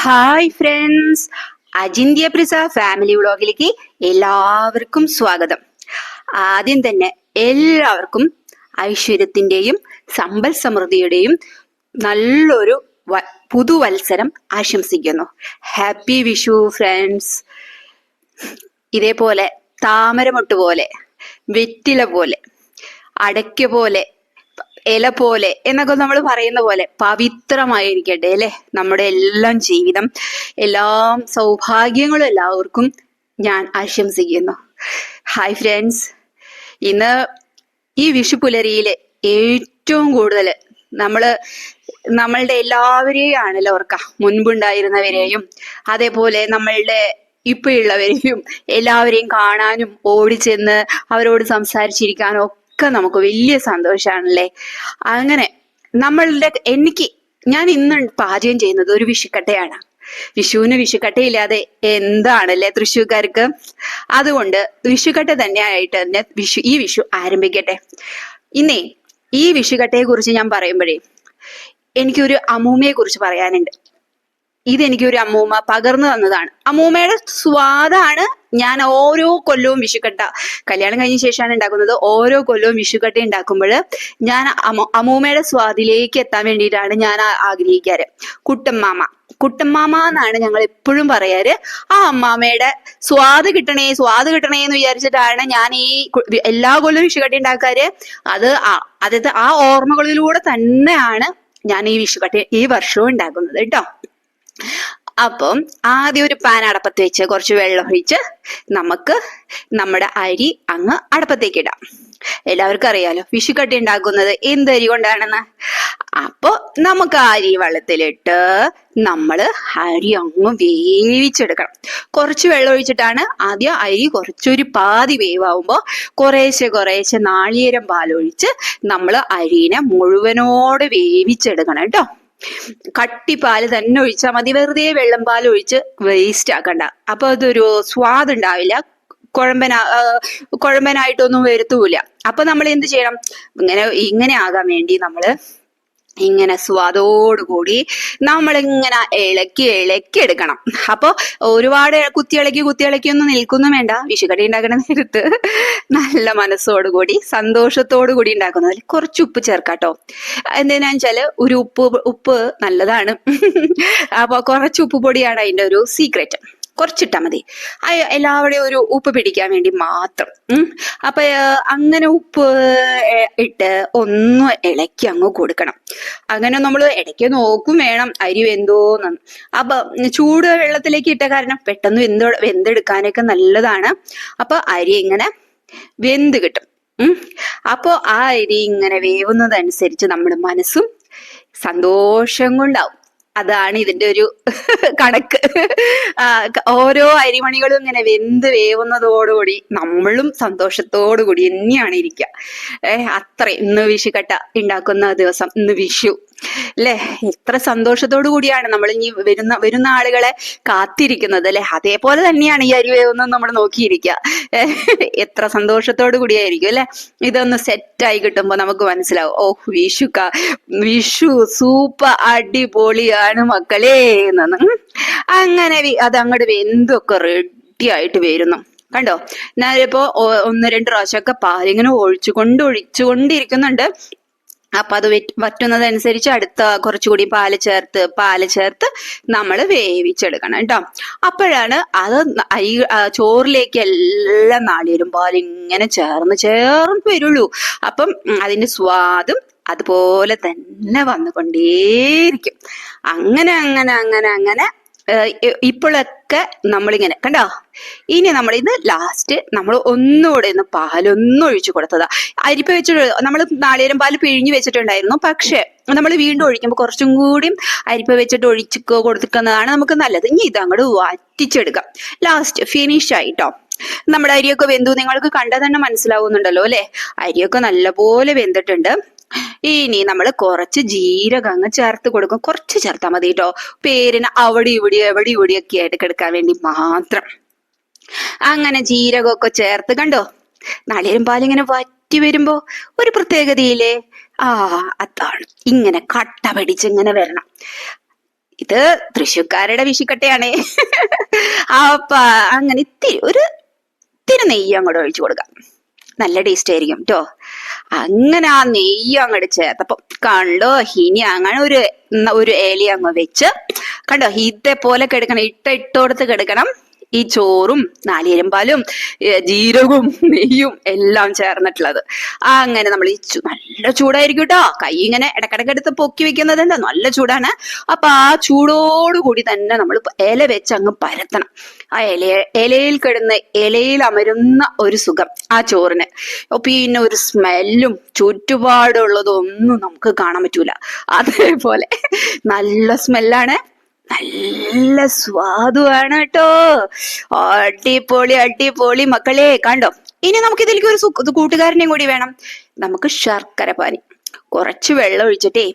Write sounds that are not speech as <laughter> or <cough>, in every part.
Hi friends അജിന്ത്യ പ്രിസ family വ്ളോഗിലേക്ക് എല്ലാവർക്കും സ്വാഗതം. ആദ്യം തന്നെ എല്ലാവർക്കും ഐശ്വര്യത്തിന്റെയും സമ്പൽ സമൃദ്ധിയുടെയും നല്ലൊരു പുതുവത്സരം ആശംസിക്കുന്നു. ഹാപ്പി വിഷു ഫ്രണ്ട്സ് ഇതേപോലെ താമരമൊട്ട് പോലെ വെറ്റില പോലെ അടയ്ക്ക പോലെ ഇല പോലെ എന്നൊക്കെ നമ്മൾ പറയുന്ന പോലെ പവിത്രമായിരിക്കട്ടെ അല്ലെ? നമ്മുടെ എല്ലാം ജീവിതം എല്ലാം സൗഭാഗ്യങ്ങളും എല്ലാവർക്കും ഞാൻ ആശംസിക്കുന്നു. ഹായ് ഫ്രണ്ട്സ് ഇന്ന് ഈ വിഷു പുലരിയിലെ ഏറ്റവും കൂടുതൽ നമ്മൾ നമ്മളുടെ എല്ലാവരെയും ആണല്ലോ ഓർക്ക. മുൻപുണ്ടായിരുന്നവരെയും അതേപോലെ നമ്മളുടെ ഇപ്പോഴുള്ളവരെയും എല്ലാവരെയും കാണാനും ഓടിച്ചെന്ന് അവരോട് സംസാരിച്ചിരിക്കാനും ഒക്കെ നമുക്ക് വലിയ സന്തോഷമാണല്ലേ അങ്ങനെ നമ്മളുടെ എനിക്ക് ഞാൻ ഇന്ന് പാചകം ചെയ്യുന്നത് ഒരു വിഷുക്കട്ടയാണ്. വിഷുവിന് വിഷുക്കട്ടയില്ലാതെ എന്താണല്ലേ തൃശ്ശൂർക്കാർക്ക്? അതുകൊണ്ട് വിഷുക്കട്ട തന്നെയായിട്ട് തന്നെ വിഷു ഈ വിഷു ആരംഭിക്കട്ടെ. ഇന്നേ ഈ വിഷുക്കട്ടയെ കുറിച്ച് ഞാൻ പറയുമ്പോഴേ എനിക്കൊരു അമ്മൂമ്മയെ കുറിച്ച് പറയാനുണ്ട്. ഇതെനിക്കൊരു അമ്മൂമ്മ പകർന്നു തന്നതാണ്. അമ്മൂമ്മയുടെ സ്വാദാണ് ഞാൻ ഓരോ കൊല്ലവും വിഷുക്കട്ട കല്യാണം കഴിഞ്ഞ ശേഷമാണ് ഉണ്ടാക്കുന്നത്. ഓരോ കൊല്ലവും വിഷുക്കട്ട ഉണ്ടാക്കുമ്പോൾ ഞാൻ അമ്മ- അമ്മൂമ്മയുടെ സ്വാദിലേക്ക് എത്താൻ വേണ്ടിയിട്ടാണ് ഞാൻ ആഗ്രഹിക്കാറ്. കുട്ടമ്മാമ കുട്ടമ്മാമ എന്നാണ് ഞങ്ങൾ എപ്പോഴും പറയാറ്. ആ അമ്മാമ്മയുടെ സ്വാദ് കിട്ടണേ സ്വാദ് കിട്ടണേ എന്ന് വിചാരിച്ചിട്ടാണ് ഞാൻ ഈ എല്ലാ കൊല്ലവും വിഷുക്കട്ട ഉണ്ടാക്കാറ്. അത് അതായത് ആ ഓർമ്മകളിലൂടെ തന്നെയാണ് ഞാൻ ഈ വിഷുക്കട്ട ഈ വർഷവും ഉണ്ടാക്കുന്നത് കേട്ടോ. അപ്പം ആദ്യം ഒരു പാൻ അടപ്പത്ത് വെച്ച് കുറച്ച് വെള്ളം ഒഴിച്ച് നമുക്ക് നമ്മുടെ അരി അങ്ങ് അടപ്പത്തേക്ക് ഇടാം. എല്ലാവർക്കും അറിയാലോ വിഷുക്കട്ടി ഉണ്ടാക്കുന്നത് എന്ത് അരി കൊണ്ടാണെന്ന്? അപ്പൊ നമുക്ക് അരി വെള്ളത്തിലിട്ട് നമ്മൾ അരി അങ്ങ് വേവിച്ചെടുക്കണം. കുറച്ച് വെള്ളം ഒഴിച്ചിട്ടാണ് ആദ്യം അരി കുറച്ചൊരു പാതി വേവാകുമ്പോൾ കുറേശ്ശെ കുറേശ്ശെ നാളികേരം പാലൊഴിച്ച് നമ്മൾ അരിനെ മുഴുവനോട് വേവിച്ചെടുക്കണം കേട്ടോ. കട്ടിപ്പാൽ തന്നെ ഒഴിച്ചാൽ മതി. വെറുതെ വെള്ളം പാൽ ഒഴിച്ച് വേസ്റ്റ് ആക്കണ്ട. അപ്പൊ അതൊരു സ്വാദ് ഉണ്ടാവില്ല കുഴമ്പന കുഴമ്പനായിട്ടൊന്നും വരുത്തൂല അപ്പൊ നമ്മൾ എന്ത് ചെയ്യണം? ഇങ്ങനെ ഇങ്ങനെ ആകാൻ വേണ്ടി നമ്മൾ ഇങ്ങനെ സ്വാദോടുകൂടി നമ്മൾ ഇങ്ങനെ ഇളക്കി ഇളക്കി എടുക്കണം. അപ്പൊ ഒരുപാട് കുത്തി ഇളക്കി കുത്തി ഇളക്കി ഒന്നും നിൽക്കുന്നു വേണ്ട. വിഷുകടി ഉണ്ടാക്കുന്ന നേരത്ത് നല്ല മനസ്സോടുകൂടി സന്തോഷത്തോടു കൂടി ഉണ്ടാക്കുന്നതിൽ കുറച്ച് ഉപ്പ് ചേർക്കാട്ടോ. എന്തിനാ വെച്ചാൽ ഒരു ഉപ്പ് ഉപ്പ് നല്ലതാണ്. അപ്പൊ കുറച്ച് ഉപ്പ് പൊടിയാണ് അതിന്റെ ഒരു സീക്രറ്റ് കുറച്ചിട്ടാ മതി. എല്ലാവരുടെയും ഒരു ഉപ്പ് പിടിക്കാൻ വേണ്ടി മാത്രം. അപ്പൊ അങ്ങനെ ഉപ്പ് ഇട്ട് ഒന്ന് ഇളക്കി അങ്ങ് കൊടുക്കണം. അങ്ങനെ നമ്മൾ ഇടയ്ക്ക് നോക്കും വേണം അരി വെന്തോന്ന്. അപ്പൊ ചൂട് വെള്ളത്തിലേക്ക് ഇട്ട കാരണം പെട്ടെന്ന് വെന്ത് വെന്തെടുക്കാനൊക്കെ നല്ലതാണ്. അപ്പൊ അരി ഇങ്ങനെ വെന്ത് കിട്ടും. ഉം. അപ്പോ ആ അരി ഇങ്ങനെ വേവുന്നതനുസരിച്ച് നമ്മുടെ മനസ്സും സന്തോഷം കൊണ്ടാവും. അതാണ് ഇതിന്റെ ഒരു <laughs> കണക്ക്. ഓരോ അരിമണികളും ഇങ്ങനെ വെന്ത് വേവുന്നതോടുകൂടി നമ്മളും സന്തോഷത്തോടുകൂടി തന്നെയാണ് ഇരിക്കുക ഏഹ് അത്ര ഇന്ന് വിഷുക്കട്ട ഉണ്ടാക്കുന്ന ദിവസം ഇന്ന് വിഷു. അല്ലെ ഇത്ര സന്തോഷത്തോടു കൂടിയാണ് നമ്മൾ ഇനി വരുന്ന വരുന്ന ആളുകളെ കാത്തിരിക്കുന്നത് അല്ലെ അതേപോലെ തന്നെയാണ് ഈ അരി വേവുന്നത് നമ്മൾ നോക്കിയിരിക്കുക എത്ര സന്തോഷത്തോടു കൂടിയായിരിക്കും അല്ലെ ഇതൊന്ന് സെറ്റായി കിട്ടുമ്പോ നമുക്ക് മനസ്സിലാവും. ഓ വിഷു ക വിഷു സൂപ്പർ അടിപൊളിയാണ് മക്കളെ എന്നു. അങ്ങനെ അത് അങ്ങോട്ട് എന്തൊക്കെ റെഡിയായിട്ട് വരുന്നു. കണ്ടോ? ഞാനിപ്പോ ഒന്ന് രണ്ട് പ്രാവശ്യമൊക്കെ പാലിങ്ങനെ ഒഴിച്ചുകൊണ്ട് ഒഴിച്ചുകൊണ്ടിരിക്കുന്നുണ്ട്. അപ്പൊ അത് വെറ്റ് വറ്റുന്നതനുസരിച്ച് അടുത്ത കുറച്ചുകൂടി പാൽ ചേർത്ത് പാൽ ചേർത്ത് നമ്മൾ വേവിച്ചെടുക്കണം കേട്ടോ. അപ്പോഴാണ് അത് ഈ ചോറിലേക്ക് എല്ലാം നാളികേരും പാൽ ഇങ്ങനെ ചേർന്ന് ചേർന്ന് വരുള്ളൂ. അപ്പം അതിന്റെ സ്വാദും അതുപോലെ തന്നെ വന്നുകൊണ്ടേയിരിക്കും. അങ്ങനെ അങ്ങനെ അങ്ങനെ അങ്ങനെ ഇപ്പോഴൊക്കെ നമ്മളിങ്ങനെ കണ്ടോ? ഇനി നമ്മൾ ഇത് ലാസ്റ്റ് നമ്മൾ ഒന്നുകൂടെ ഒന്ന് പാലൊന്നും ഒഴിച്ചു കൊടുത്തതാ. അരിപ്പ വെച്ചിട്ട് നമ്മൾ നാളികേരം പാൽ പിഴിഞ്ഞു വെച്ചിട്ടുണ്ടായിരുന്നു. പക്ഷേ നമ്മൾ വീണ്ടും ഒഴിക്കുമ്പോൾ കുറച്ചും കൂടി അരിപ്പ വെച്ചിട്ട് ഒഴിച്ച് കൊടുക്കുന്നതാണ് നമുക്ക് നല്ലത്. ഇനി ഇത് അങ്ങോട്ട് വറ്റിച്ചെടുക്കാം. ലാസ്റ്റ് ഫിനിഷ് ആയിട്ടോ. നമ്മുടെ അരിയൊക്കെ വെന്തു. നിങ്ങൾക്ക് കണ്ടാൽ തന്നെ മനസ്സിലാവുന്നുണ്ടല്ലോ അല്ലെ? അരിയൊക്കെ നല്ലപോലെ വെന്തിട്ടുണ്ട്. ഇനി നമ്മൾ കുറച്ച് ജീരകം അങ്ങ് ചേർത്ത് കൊടുക്കും. കുറച്ച് ചേർത്താൽ മതി കേട്ടോ പേരിന് അവിടെ ഇവിടെ എവിടെ ഇവിടെയൊക്കെ ആയിട്ട് കിടക്കാൻ വേണ്ടി മാത്രം. അങ്ങനെ ജീരകമൊക്കെ ചേർത്ത് കണ്ടോ? നാളികേരം പാലിങ്ങനെ വറ്റി വരുമ്പോ ഒരു പ്രത്യേകതയില്ലേ? ആ അതാണ്. ഇങ്ങനെ കട്ട പിടിച്ച് ഇങ്ങനെ വരണം. ഇത് തൃശ്ശൂക്കാരുടെ വിഷിക്കട്ടയാണേ. <laughs> അപ്പ അങ്ങനെ ഇത്തിരി ഒരു ഇത്തിരി നെയ്യ് അങ്ങോട്ട് ഒഴിച്ചു കൊടുക്കാം. നല്ല ടേസ്റ്റ് ആയിരിക്കും കേട്ടോ അങ്ങനെ ആ നെയ്യ് അങ്ങോട്ട് ചേർത്തപ്പോ കണ്ടോ ഇനി അങ്ങനെ ഒരു ഒരു ഏലി അങ്ങ് വെച്ച് കണ്ടോ ഇതേപോലെ കിടക്കണം ഇട്ട ഇട്ടോടത്ത് കിടക്കണം. ഈ ചോറും നാളികേരമ്പാലും ഏ, ജീരകവും നെയ്യും എല്ലാം ചേർന്നിട്ടുള്ളത്. അങ്ങനെ നമ്മൾ ഈ നല്ല ചൂടായിരിക്കും കേട്ടോ കൈ ഇങ്ങനെ ഇടക്കിടക്ക് എടുത്ത് പൊക്കി വെക്കുന്നത് എന്താ? നല്ല ചൂടാണ്. അപ്പൊ ആ ചൂടോടുകൂടി തന്നെ നമ്മൾ ഇല വെച്ച് അങ്ങ് പരത്തണം. ആ ഇല ഇലയിൽ കിടന്ന് ഇലയിൽ അമരുന്ന ഒരു സുഖം ആ ചോറിന്. പിന്നെ ഒരു സ്മെല്ലും ചുറ്റുപാടുള്ളതൊന്നും നമുക്ക് കാണാൻ പറ്റൂല. അതേപോലെ നല്ല സ്മെല്ലാണ്. നല്ല സ്വാദുമാണ് കേട്ടോ. അടിപൊളി അടിപൊളി. മക്കളെ കണ്ടോ? ഇനി നമുക്ക് ഇതിലേക്ക് ഒരു കൂട്ടുകാരനെയും കൂടി വേണം. നമുക്ക് ശർക്കര പാനി. കുറച്ച് വെള്ളം ഒഴിച്ചിട്ടേ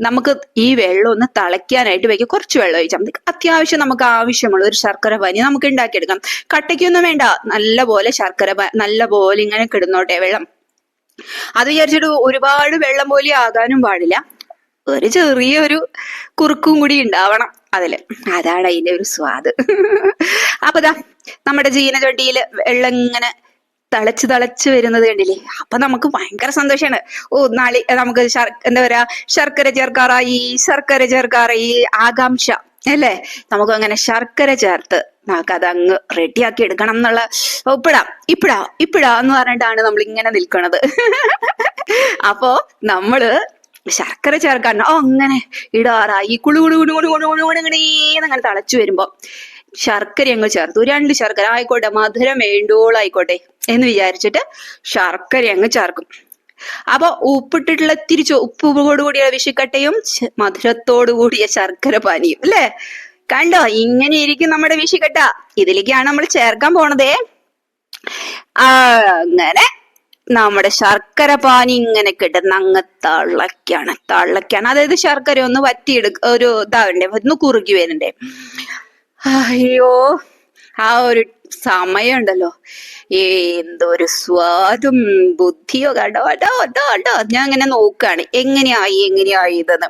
നമുക്ക് ഈ വെള്ളം ഒന്ന് തിളയ്ക്കാനായിട്ട് വയ്ക്കുക. കുറച്ച് വെള്ളം ഒഴിച്ചാൽ മതി. അത്യാവശ്യം നമുക്ക് ആവശ്യമുള്ള ഒരു ശർക്കര പാനി നമുക്ക് ഉണ്ടാക്കിയെടുക്കാം. കട്ടയ്ക്കൊന്നും വേണ്ട. നല്ല പോലെ ശർക്കര നല്ല പോലെ ഇങ്ങനെ കിടന്നോട്ടെ വെള്ളം. അത് വിചാരിച്ചിട്ട് ഒരുപാട് വെള്ളം പോലെ ആകാനും പാടില്ല. ഒരു ചെറിയൊരു കുറുക്കും കൂടി ഉണ്ടാവണം അതിൽ. അതാണ് അതിന്റെ ഒരു സ്വാദ്. അപ്പൊ ദാ നമ്മുടെ ജീനചട്ടിയിൽ വെള്ളം ഇങ്ങനെ തിളച്ച് തിളച്ച് വരുന്നത് കണ്ടില്ലേ? അപ്പൊ നമുക്ക് ഭയങ്കര സന്തോഷമാണ് ഓ നാളി നമുക്ക് എന്താ പറയാ ശർക്കര ചേർക്കാറായി ശർക്കര ചേർക്കാറായി ആകാംക്ഷ അല്ലേ? നമുക്ക് അങ്ങനെ ശർക്കര ചേർത്ത് നമുക്ക് അത് അങ്ങ് റെഡിയാക്കി എടുക്കണം എന്നുള്ള ഇപ്പഴാ ഇപ്പഴാ ഇപ്പഴാ എന്ന് പറഞ്ഞിട്ടാണ് നമ്മൾ ഇങ്ങനെ നിൽക്കുന്നത് അപ്പോ നമ്മൾ ശർക്കര ചേർക്കാൻ. ഓ അങ്ങനെ ഇടാറായി കുളു കുളു കുളു കുളു കുളു കുളു ഇങ്ങനെ അങ്ങനെ തളച്ചു വരുമ്പോ ശർക്കര അങ്ങ് ചേർത്തു. രണ്ട് ശർക്കര. ആയിക്കോട്ടെ മധുരം വേണ്ടോളായിക്കോട്ടെ എന്ന് വിചാരിച്ചിട്ട് ശർക്കര അങ്ങ് ചേർക്കും. അപ്പൊ ഉപ്പിട്ടിട്ടുള്ള തിരിച്ചു ഉപ്പോട് കൂടിയ വിഷിക്കട്ടയും മധുരത്തോടു കൂടിയ ശർക്കര പാനിയും അല്ലേ? കണ്ടോ? ഇങ്ങനെ ഇരിക്കും നമ്മുടെ വിഷിക്കട്ട ഇതിലേക്കാണ് നമ്മൾ ചേർക്കാൻ പോണതേ. അങ്ങനെ നമ്മുടെ ശർക്കര പാനി ഇങ്ങനെ കിട്ടുന്ന അങ്ങ് തള്ളക്കാണ് തള്ളക്കാണ് അതായത് ശർക്കര ഒന്ന് വറ്റിയെടു ഒരു ഇതാവണ്ടേ ഒന്ന് കുറുകി വരണ്ടേ അയ്യോ ആ ഒരു സമയമുണ്ടല്ലോ. എന്തൊരു സ്വാദും ബുദ്ധിയോ കണ്ടോ? കേട്ടോ കേട്ടോ കേട്ടോ ഞാൻ ഇങ്ങനെ നോക്കുകയാണ് എങ്ങനെയായി എങ്ങനെയായി ഇതെന്ന്.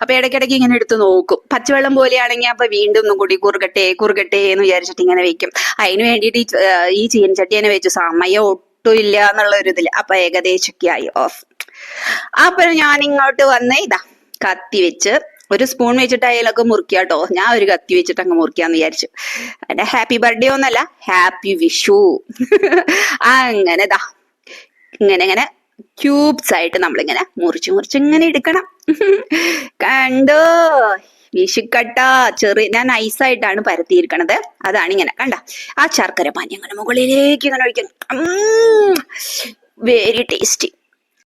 അപ്പൊ ഇടയ്ക്കിടയ്ക്ക് ഇങ്ങനെ എടുത്ത് നോക്കും. പച്ചവെള്ളം പോലെയാണെങ്കിൽ അപ്പൊ വീണ്ടും ഒന്നും കൂടി കുറുകട്ടെ കുറുകട്ടെ എന്ന് വിചാരിച്ചിട്ട് ഇങ്ങനെ വെക്കും. അതിന് വേണ്ടിയിട്ട് ഈ ചീനച്ചട്ടി തന്നെ വെച്ചു സമയം ഒട്ടും എന്നുള്ള ഒരു ഇതിൽ. അപ്പൊ ഏകദേശമൊക്കെ ആയി. ഓഫ്. അപ്പൊ ഞാൻ ഇങ്ങോട്ട് വന്നേ ഇതാ കത്തി വെച്ച് ഒരു സ്പൂൺ വെച്ചിട്ട് അതിലൊക്കെ മുറിക്കാട്ടോ ഞാൻ ഒരു കത്തി വെച്ചിട്ട് അങ്ങ് മുറിക്കാന്ന് വിചാരിച്ചു. എന്റെ ഹാപ്പി ബർത്ത്ഡേ ഒന്നല്ല. ഹാപ്പി വിഷു അങ്ങനെ ഇതാ. ഇങ്ങനെ ഇങ്ങനെ ക്യൂബ്സ് ആയിട്ട് നമ്മളിങ്ങനെ മുറിച്ച് മുറിച്ച് ഇങ്ങനെ എടുക്കണം. കണ്ടോ? വിഷുക്കട്ട ചെറിയ ഞാൻ നൈസായിട്ടാണ് പരത്തിയിരിക്കണത്. അതാണ് ഇങ്ങനെ കണ്ട? ആ ശർക്കര പാനി അങ്ങനെ മുകളിലേക്ക് ഇങ്ങനെ ഒഴിക്കുന്നു. Very tasty